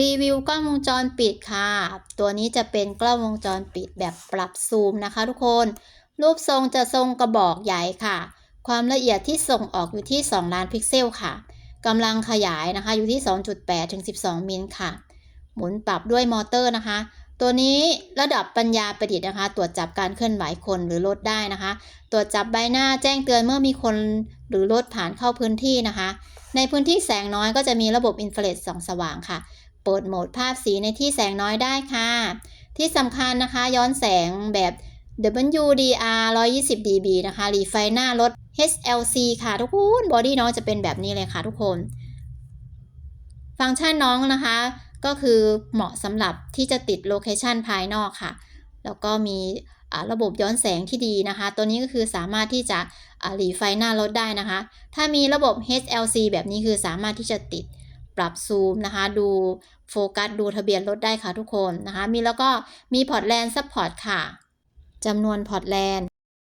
รีวิวกล้องวงจรปิดค่ะ ตัวนี้จะเป็นกล้องวงจรปิดแบบปรับซูมนะคะทุกคน รูปทรงจะทรงกระบอกใหญ่ค่ะ ความละเอียดที่ส่งออกอยู่ที่ 2 ล้านพิกเซลค่ะกำลังขยายนะคะอยู่ที่ 2.8 ถึง 12 มิลค่ะ หมุนปรับด้วยมอเตอร์นะคะ ตัวนี้ระดับปัญญาประดิษฐ์นะคะ ตรวจจับการเคลื่อนไหวคนหรือรถได้นะคะ ตรวจจับใบหน้าแจ้งเตือนเมื่อมีคนหรือรถผ่านเข้าพื้นที่นะคะ ในพื้นที่แสงน้อยก็จะมีระบบอินฟราเรดส่องสว่างค่ะ เปิดโหมดภาพสีในที่แสงน้อยได้ค่ะ ที่สำคัญนะคะย้อนแสงแบบ WDR 120 dB นะคะรีไฟหน้ารถ HLC ค่ะทุกคนบอดี้น้องจะเป็นแบบนี้เลยค่ะทุกคน ฟังก์ชันน้องนะคะ ก็คือเหมาะสำหรับที่จะติดโลเคชันภายนอกค่ะ แล้วก็มีระบบย้อนแสงที่ดีนะคะ ตัวนี้ก็คือสามารถที่จะหลีไฟหน้ารถได้นะคะ ถ้ามีระบบ HLC แบบนี้คือสามารถที่จะติด ปรับซูมนะคะ ดูโฟกัสดูทะเบียนรถได้ค่ะทุกคนนะคะ มีแล้วก็มีพอร์ตแลนด์ซัพพอร์ตค่ะจำนวนพอร์ตแลน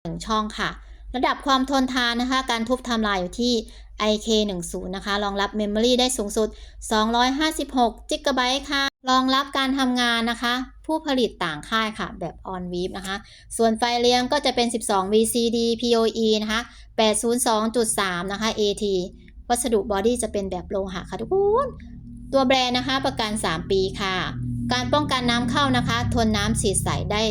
หนึ่งช่องค่ะ ระดับความทนทานนะคะ การทุบทำลายอยู่ที่ IK10 นะคะ รองรับ Memory ได้สูงสุด 256 g b ค่ะ รองรับการทำงานนะคะ ผู้ผลิตต่างค่ายค่ะ แบบ on w e a v นะคะ ส่วนไฟเลี้ยงก็จะเป็น 12 VCD PoE นะคะ 802.3 นะคะ AT วัสดุบอดี้จะเป็นแบบโลหะค่ะทุกคนตัวแบรนด์นะคะประกัน 3 ปีค่ะ การป้องกันน้ำเข้านะคะ ทนน้ำสีใสได้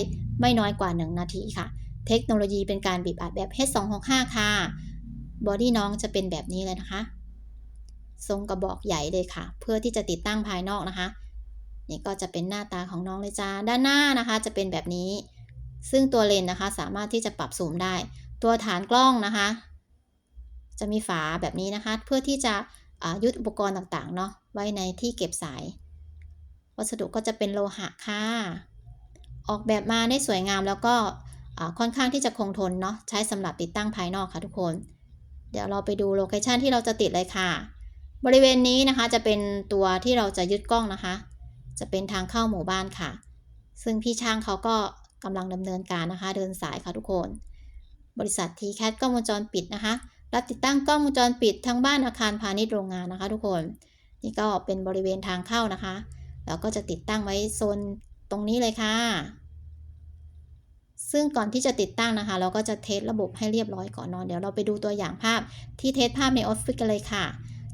ไม่น้อยกว่า 1 นาทีค่ะ เทคโนโลยีเป็นการบีบอัดแบบ H265 ค่ะบอดี้น้องจะเป็นแบบนี้เลยนะคะ ทรงกระบอกใหญ่เลยค่ะ เพื่อที่จะติดตั้งภายนอกนะคะ นี่ก็จะเป็นหน้าตาของน้องเลยจ้า ด้านหน้านะคะจะเป็นแบบนี้ ซึ่งตัวเลนนะคะสามารถที่จะปรับซูมได้ ตัวฐานกล้องนะคะ จะมีฝาแบบนี้นะคะ เพื่อที่จะยึดอุปกรณ์ต่างๆเนาะไว้ในที่เก็บสาย วัสดุก็จะเป็นโลหะค่ะออกแบบมาได้สวยงามแล้วก็ค่อนข้างที่จะคงทนเนาะใช้สำหรับติดตั้งภายนอกค่ะทุกคน เดี๋ยวเราไปดูโลเคชันที่เราจะติดเลยค่ะ บริเวณนี้นะคะจะเป็นตัวที่เราจะยึดกล้องนะคะ จะเป็นทางเข้าหมู่บ้านค่ะ ซึ่งพี่ช่างเขาก็กำลังดำเนินการนะคะ เดินสายค่ะทุกคน บริษัท t c a t กล้องวงจรปิดนะคะ รับติดตั้งกล้องวงจรปิดทั้งบ้านอาคารพาณิชย์โรงงานนะคะ ทุกคน นี่ก็เป็นบริเวณทางเข้านะคะแล้วก็จะติดตั้งไว้โซนตรงนี้เลยค่ะ ซึ่งก่อนที่จะติดตั้งนะคะ เราก็จะเทสระบบให้เรียบร้อยก่อนนอนเดี๋ยวเราไปดูตัวอย่างภาพที่เทสภาพในออฟฟิศกันเลยค่ะ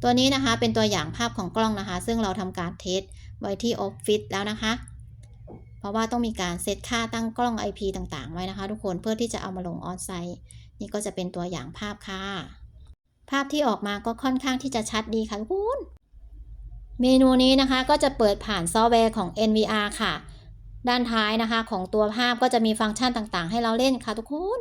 ตัวนี้นะคะเป็นตัวอย่างภาพของกล้องนะคะ ซึ่งเราทำการเทสไว้ที่ออฟฟิศแล้วนะคะ เพราะว่าต้องมีการเซตค่าตั้งกล้อง IP ต่างๆ ไว้นะคะ ทุกคนเพื่อที่จะเอามาลงออนไซต์นี่ก็จะเป็นตัวอย่างภาพค่ะ ภาพที่ออกมาก็ค่อนข้างที่จะชัดดีค่ะทุกคนเมนูนี้นะคะก็จะเปิดผ่านซอฟต์แวร์ของ NVR ค่ะ ด้านท้ายนะคะของตัวภาพก็จะมีฟังก์ชันต่างๆ ให้เราเล่นค่ะทุกคน